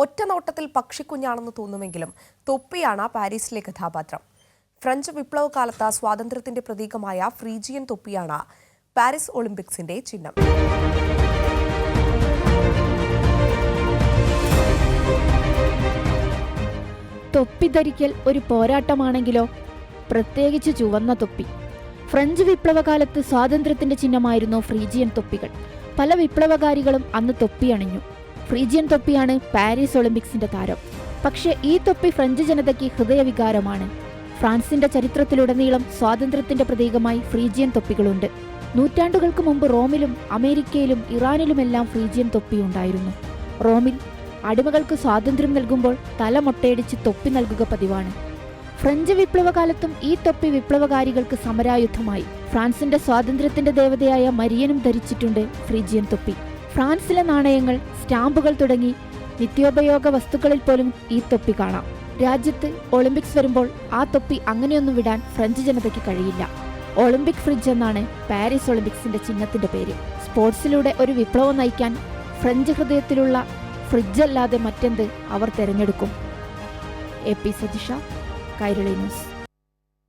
ഒറ്റ നോട്ടത്തിൽ പക്ഷിക്കുഞ്ഞാണെന്ന് തോന്നുമെങ്കിലും തൊപ്പിയാണ് പാരീസിലെ കഥാപാത്രം. ഫ്രഞ്ച് വിപ്ലവകാലത്ത് സ്വാതന്ത്ര്യത്തിന്റെ പ്രതീകമായ ഫ്രീജിയൻ തൊപ്പിയാണ് പാരീസ് ഒളിമ്പിക്സിന്റെ ചിഹ്നം. തൊപ്പി ധരിക്കൽ ഒരു പോരാട്ടമാണെങ്കിലോ? പ്രത്യേകിച്ച് ചുവന്ന തൊപ്പി. ഫ്രഞ്ച് വിപ്ലവകാലത്ത് സ്വാതന്ത്ര്യത്തിന്റെ ചിഹ്നമായിരുന്നു ഫ്രീജിയൻ തൊപ്പികൾ. പല വിപ്ലവകാരികളും അന്ന് തൊപ്പി അണിഞ്ഞു. ഫ്രീജിയൻ തൊപ്പിയാണ് പാരീസ് ഒളിമ്പിക്സിന്റെ താരം. പക്ഷേ ഈ തൊപ്പി ഫ്രഞ്ച് ജനതയ്ക്ക് ഹൃദയവികാരമാണ്. ഫ്രാൻസിന്റെ ചരിത്രത്തിലുടനീളം സ്വാതന്ത്ര്യത്തിന്റെ പ്രതീകമായി ഫ്രീജിയൻ തൊപ്പികളുണ്ട്. നൂറ്റാണ്ടുകൾക്ക് മുമ്പ് റോമിലും അമേരിക്കയിലും ഇറാനിലുമെല്ലാം ഫ്രീജിയൻ തൊപ്പിയുണ്ടായിരുന്നു റോമിൽ അടിമകൾക്ക് സ്വാതന്ത്ര്യം നൽകുമ്പോൾ തല മൊട്ടയടിച്ച് തൊപ്പി നൽകുക പതിവാണ്. ഫ്രഞ്ച് വിപ്ലവകാലത്തും ഈ തൊപ്പി വിപ്ലവകാരികൾക്ക് സമരായുധമായി. ഫ്രാൻസിന്റെ സ്വാതന്ത്ര്യത്തിന്റെ ദേവതയായ മരിയനും ധരിച്ചിട്ടുണ്ട് ഫ്രീജിയൻ തൊപ്പി. ഫ്രാൻസിലെ നാണയങ്ങൾ സ്റ്റാമ്പുകൾ തുടങ്ങി നിത്യോപയോഗ വസ്തുക്കളിൽ പോലും ഈ തൊപ്പി കാണാം. രാജ്യത്ത് ഒളിമ്പിക്സ് വരുമ്പോൾ ആ തൊപ്പി അങ്ങനെയൊന്നും വിടാൻ ഫ്രഞ്ച് ജനതയ്ക്ക് കഴിയില്ല. ഒളിമ്പിക് ഫ്രിഡ്ജ് എന്നാണ് പാരീസ് ഒളിമ്പിക്സിന്റെ ചിഹ്നത്തിന്റെ പേര്. സ്പോർട്സിലൂടെ ഒരു വിപ്ലവം നയിക്കാൻ ഫ്രഞ്ച് ഹൃദയത്തിലുള്ള ഫ്രിഡ്ജ് അല്ലാതെ മറ്റെന്ത് അവർ തിരഞ്ഞെടുക്കും? A P Sajisha Kairali news.